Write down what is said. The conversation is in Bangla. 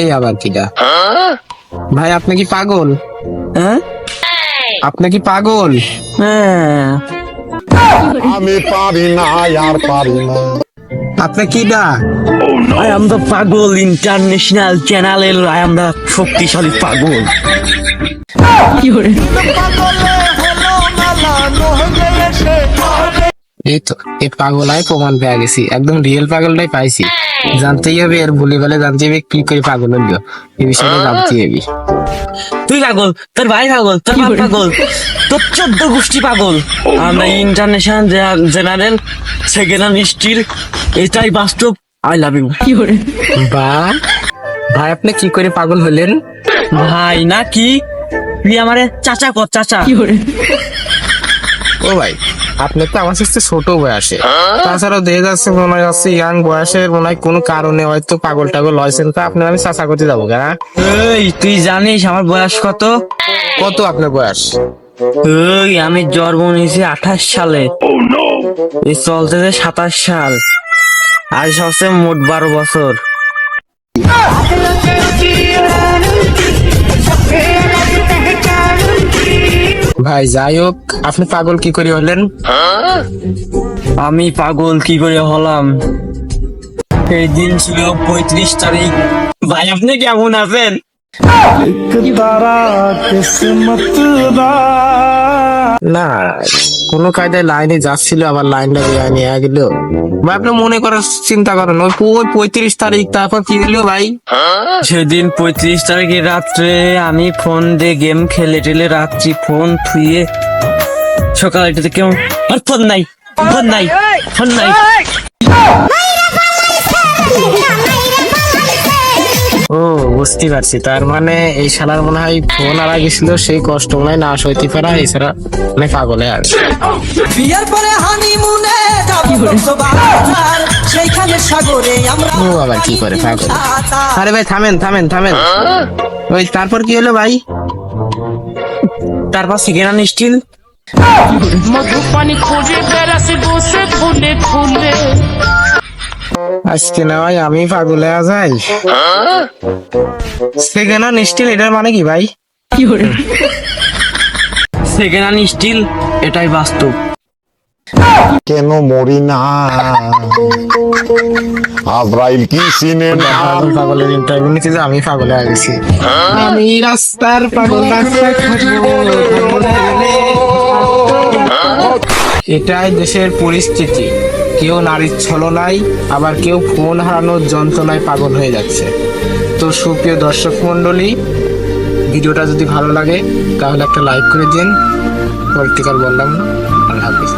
এই আবার কিটা ভাই আপনি কি পাগল? হ্যাঁ? আপনি কি পাগল? হ্যাঁ। আমি পারি না আর পারি না। আপনি কিডা? আই এম দ্য পাগল ইন্টারন্যাশনাল চ্যানেলের আই এম দ্য শক্তিশালী পাগল। এই তো এই পাগলাই প্রমাণ পেয়ে গেছি একদম রিয়েল পাগলটাই পাইছি। জানতেই হবে এর বলে বলে জানতে হবে কি করে পাগল হইল এই বিষয়টা জানতে হবে। তুই পাগল তোর ভাই পাগল তোর বাপ পাগল তোর চোদ্দ গোষ্ঠী পাগল। আমরা ইন্টারন্যাশনাল জেনারেল সেকেন্ড স্টিল এটাই বাস্তব আই লাভ ইউ কি করে? বা ভাই আপনি কি করে পাগল হলেন? ভাই না কি? তুই আমারে চাচা কর চাচা। ও ভাই আপনি তো আমার সাথে ছোট বয়সে। তাছাড়াও দেখা যাচ্ছে মনে হয় যাচ্ছে ইয়াং বয়সের মনে হয় কোনো কারণে হয়তো পাগল টাগল হয়েছেন তো আপনার আমি চাচা করতে যাব কেন এই তুই জানিস আমার বয়স কত? কত আপনার বয়স? ওই আমি জন্ম নিয়েছি আঠাশ সালে। এই চলতেছে সাতাশ সাল। আর সবচেয়ে মোট বারো বছর। ভাই যাই হোক আপনি পাগল কি করে হলেন? আমি পাগল কি করে হলাম? এই দিন ছিল পঁয়ত্রিশ তারিখ। ভাই আপনি কেমন আছেন? না কোনো কায়দায় লাইনে যাচ্ছিল আবার লাইনটা বেআই নিয়ে গেল। ভাই আপনি মনে করার চিন্তা করেন ওই ওই পঁয়ত্রিশ তারিখ তারপর কি হলো ভাই? সেদিন পঁয়ত্রিশ তারিখে রাত্রে আমি ফোন দিয়ে গেম খেলে টেলে রাত্রি ফোন থুয়ে সকাল এটাতে কেমন আর ফোন নাই ফোন নাই ফোন নাই। বুঝতে পারছি। তার মানে এই শালার মনে হয় ফোন আর গেছিল সেই কষ্ট মনে হয় না সইতে পারা এছাড়া মানে পাগলে আর। বিয়ের পরে হানিমুনে সেইখানে সাগরে আমরা ও আবার কি করে পাগল। আরে ভাই থামেন থামেন থামেন। ওই তারপর কি হলো ভাই? তারপর হ্যান্ড স্টিল মধুপানি খুঁজে বেড়াছি বসে ফুলে ফুলে। আজকে না ভাই আমি পাগলে আ যাই। সেকেন্ড হ্যান্ড স্টিল এটার মানে কি ভাই? সেকেন্ড হ্যান্ড স্টিল এটাই বাস্তব। কেন মরি না? আজরাইল কি চিনে না? আমি পাগলের ইন্টারভিউ নিতে আমি পাগলে আ গেছি। আমি রাস্তার পাগল থাকব এটাই দেশের পরিস্থিতি। কেউ নারীর ছলনায়, আবার কেউ ফোন হারানোর যন্ত্রণায় পাগল হয়ে যাচ্ছে। তো সুপ্রিয় দর্শক মন্ডলী ভিডিওটা যদি ভালো লাগে, তাহলে একটা লাইক করে দিন। পলিটিক্যাল বললাম আল্লাহ হাফিজ।